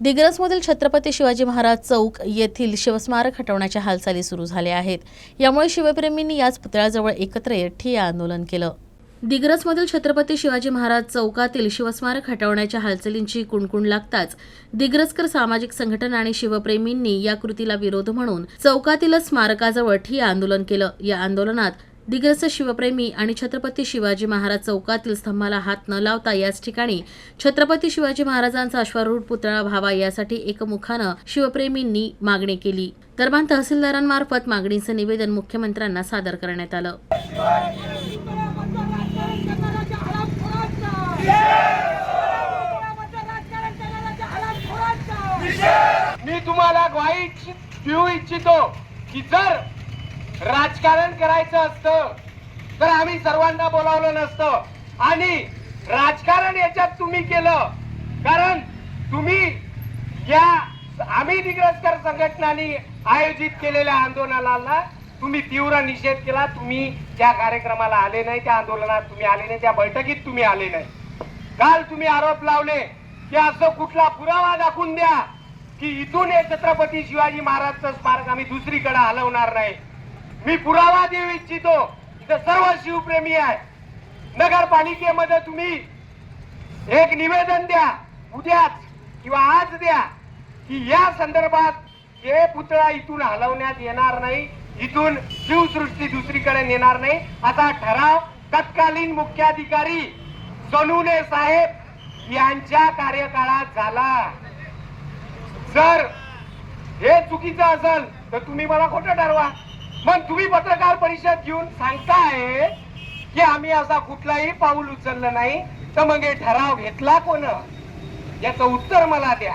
दिग्रसमधील छत्रपती शिवाजी महाराज चौक येथील शिवस्मारक हटवण्याच्या हालचाली सुरू झाल्या आहेत. यामुळे शिवप्रेमींनी याच पुतळ्याजवळ एकत्र येत ठिय्या आंदोलन केलं. दिग्रसमधील छत्रपती शिवाजी महाराज चौकातील शिवस्मारक हटवण्याच्या हालचालींची कुणकुण लागताच दिग्रसकर सामाजिक संघटना आणि शिवप्रेमींनी या कृतीला विरोध म्हणून चौकातील स्मारकाजवळ ठिय्या आंदोलन केलं. या आंदोलनात दिग्रस शिवप्रेमी आणि छत्रपती शिवाजी महाराज चौकातील स्तंभाला हात न लावता याच ठिकाणी छत्रपती शिवाजी महाराजांचा अश्वारूढ पुतळा व्हावा यासाठी एकमुखानं शिवप्रेमींनी मागणी केली. दरम्यान तहसीलदारांमार्फत मागणीचं निवेदन मुख्यमंत्र्यांना सादर करण्यात आलं. मी तुम्हाला ग्वाही देऊ इच्छितो की जर राजकारण करायचं असतं तर आम्ही सर्वांना बोलावलं नसतं. आणि राजकारण याच्यात तुम्ही केलं कारण तुम्ही या आम्ही दिग्रसकर संघटनांनी आयोजित केलेल्या आंदोलनाला तुम्ही तीव्र निषेध केला तुम्ही त्या कार्यक्रमाला आले नाही त्या आंदोलनात तुम्ही आले नाही त्या बैठकीत तुम्ही आले नाही. काल तुम्ही आरोप लावले की असं कुठला पुरावा दाखवून द्या की इथून हे छत्रपती शिवाजी महाराजचं स्मारक आम्ही दुसरीकडे हलवणार नाही. मी पुरावा देऊ इच्छितो. इथं सर्व शिवप्रेमी आहे. नगरपालिकेमध्ये तुम्ही एक निवेदन द्या. उद्याच किंवा आज द्या की या संदर्भात हे पुतळा इथून हलवण्यात येणार नाही. इथून शिवसृष्टी दुसरीकडे नेणार नाही. असा ठराव तत्कालीन मुख्याधिकारी सोनुने साहेब यांच्या कार्यकाळात झाला. जर हे चुकीचं असेल तर तुम्ही मला खोटं ठरवा. मग तुम्ही पत्रकार परिषद घेऊन सांगताय की आम्ही असा कुठलाही पाऊल उचललं नाही. तर मग हे ठराव घेतला कोण? याचं उत्तर मला द्या.